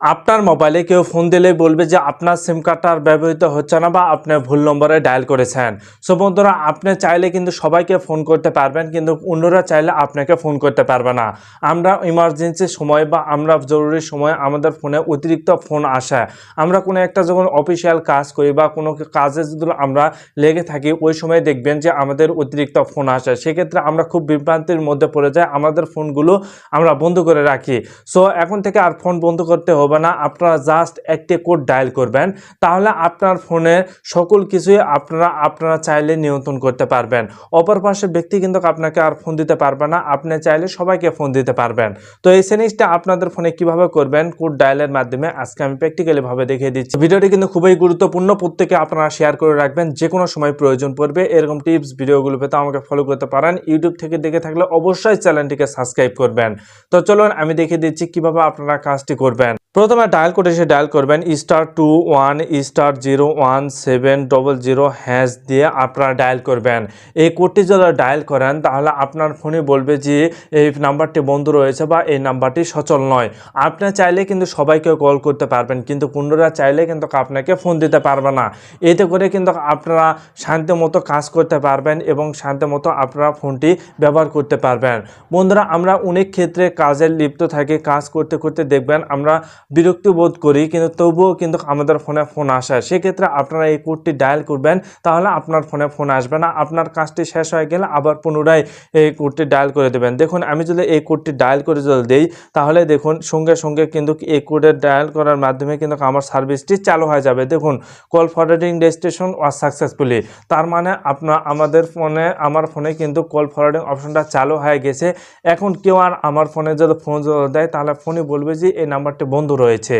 আপনার মোবাইলে কেউ ফোন দিলেই বলবে যে আপনার সিম কার্ডটা আর ব্যবহৃত হচ্ছে না বা আপনি ভুল নম্বরে ডায়াল করেছেন। সো বন্ধুরা, আপনি চাইলে কিন্তু সবাইকে ফোন করতে পারবেন, কিন্তু অন্যরা চাইলে আপনাকে ফোন করতে পারবে না। আমরা ইমার্জেন্সি সময় বা আমরা জরুরি সময় আমাদের ফোনে অতিরিক্ত ফোন আসে। আমরা কোনো একটা যখন অফিসিয়াল কাজ করি বা কোনো কাজে যদি আমরা লেগে থাকি, ওই সময় দেখবেন যে আমাদের অতিরিক্ত ফোন আসে। সেক্ষেত্রে আমরা খুব বিভ্রান্তির মধ্যে পড়ে যাই, আমাদের ফোনগুলো আমরা বন্ধ করে রাখি। সো এখন থেকে আর ফোন বন্ধ করতে হবে না, আপনারা জাস্ট একটি কোড ডায়াল করবেন, তাহলে আপনার ফোনের সকল কিছুই আপনারা আপনারা চাইলে নিয়ন্ত্রণ করতে পারবেন। অপর পাশের ব্যক্তি কিন্তু আপনাকে আর ফোন দিতে পারবে না, আপনি চাইলে সবাইকে ফোন দিতে পারবেন। তো এই জিনিসটা আপনাদের ফোনে কীভাবে করবেন কোড ডায়ালের মাধ্যমে, আজকে আমি প্র্যাকটিক্যালি ভাবে দেখিয়ে দিচ্ছি। ভিডিওটি কিন্তু খুবই গুরুত্বপূর্ণ, প্রত্যেকে আপনারা শেয়ার করে রাখবেন যে কোনো সময় প্রয়োজন পড়বে, এরকম টিপস ভিডিওগুলো পেতে আমাকে ফলো করতে পারেন। ইউটিউব থেকে দেখে থাকলে অবশ্যই চ্যানেলটিকে সাবস্ক্রাইব করবেন। তো চলুন, আমি দেখিয়ে দিচ্ছি কীভাবে আপনারা কাজটি করবেন। প্রথমে ডায়াল করে এসে ডায়াল করবেন star two one star zero one seven double zero hash দিয়ে আপনারা ডায়াল করবেন। এই কোডটি যদি ডায়াল করেন, তাহলে আপনার ফোনে বলবে যে এই নাম্বারটি বন্ধ রয়েছে বা এই নাম্বারটি সচল নয়। আপনি চাইলে কিন্তু সবাইকে কল করতে পারবেন, কিন্তু কুণ্ডরা চাইলে কিন্তু আপনাকে ফোন দিতে পারবে না। এতে করে কিন্তু আপনারা শান্তি মতো কাজ করতে পারবেন এবং শান্তি মতো আপনারা ফোনটি ব্যবহার করতে পারবেন। বন্ধুরা, আমরা অনেক ক্ষেত্রে কাজে লিপ্ত থাকি, কাজ করতে করতে দেখবেন আমরা বিরক্ত বোধ করি, কিন্তু তবুও কিন্তু আমাদের ফোনে ফোন আসে। সেক্ষেত্রে আপনারা এই কোডটি ডায়াল করবেন, তাহলে আপনার ফোনে ফোন আসবে না। আপনার কাজটি শেষ হয়ে গেলে আবার পুনরায় এই কোডটি ডায়াল করে দেবেন। দেখুন, আমি যদি এই কোডটি ডায়াল করে যদি দিই, তাহলে দেখুন, সঙ্গে সঙ্গে কিন্তু এই কোডের ডায়াল করার মাধ্যমে কিন্তু আমার সার্ভিসটি চালু হয়ে যাবে। দেখুন, call forwarding registration was successfully. তার মানে আপনার আমাদের ফোনে, আমার ফোনে কিন্তু কল ফরওয়ার্ডিং অপশনটা চালু হয়ে গেছে। এখন কেউ আর আমার ফোনে যদি ফোন দেয়, তাহলে ফোনে বলবে যে, এই নাম্বারটি বন্ধ রয়েছে।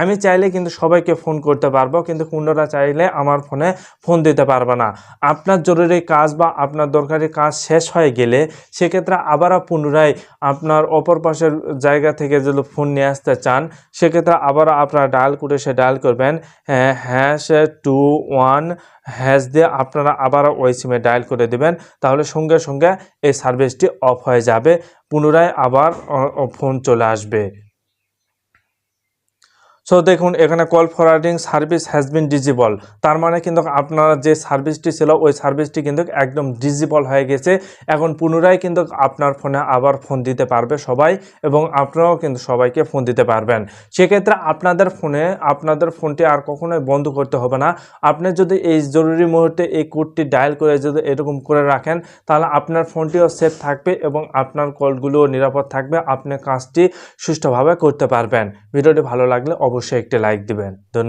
আমি চাইলে কিন্তু সবাইকে ফোন করতে পারব, কিন্তু অন্যরা চাইলে আমার ফোনে ফোন দিতে পারবে না। আপনার জরুরি কাজ বা আপনার দরকারি কাজ শেষ হয়ে গেলে সেক্ষেত্রে আবারও পুনরায় আপনার অপর পাশের জায়গা থেকে যদি ফোন নিয়ে আসতে চান, সেক্ষেত্রে আবারও আপনারা ডায়াল করে সে ডায়াল করবেন। হ্যাঁ হ্যাশ টু ওয়ান হ্যাশ দিয়ে আপনারা আবারও ওই সিমে ডায়াল করে দেবেন। তাহলে সঙ্গে সঙ্গে এই সার্ভিসটি অফ হয়ে যাবে। পুনরায় আবার ফোন চলে আসবে। সো দেখুন, এখানে call forwarding service has been disabled তার মানে কিন্তু আপনার যে সার্ভিসটি ছিল, ওই সার্ভিসটি কিন্তু একদম ডিজিবল হয়ে গেছে। এখন পুনরায় কিন্তু আপনার ফোনে আবার ফোন দিতে পারবে সবাই এবং আপনারাও কিন্তু সবাইকে ফোন দিতে পারবেন। সেক্ষেত্রে আপনাদের ফোনে, আপনাদের ফোনটি আর কখনোই বন্ধ করতে হবে না। আপনি যদি এই জরুরি মুহূর্তে এই কোডটি ডায়াল করে যদি এরকম করে রাখেন, তাহলে আপনার ফোনটিও সেফ থাকবে এবং আপনার কলগুলোও নিরাপদ থাকবে। আপনি কাজটি সুষ্ঠুভাবে করতে পারবেন। ভিডিওটি ভালো লাগলে অবশ্যই একটি লাইক দিবেন। ধন্যবাদ।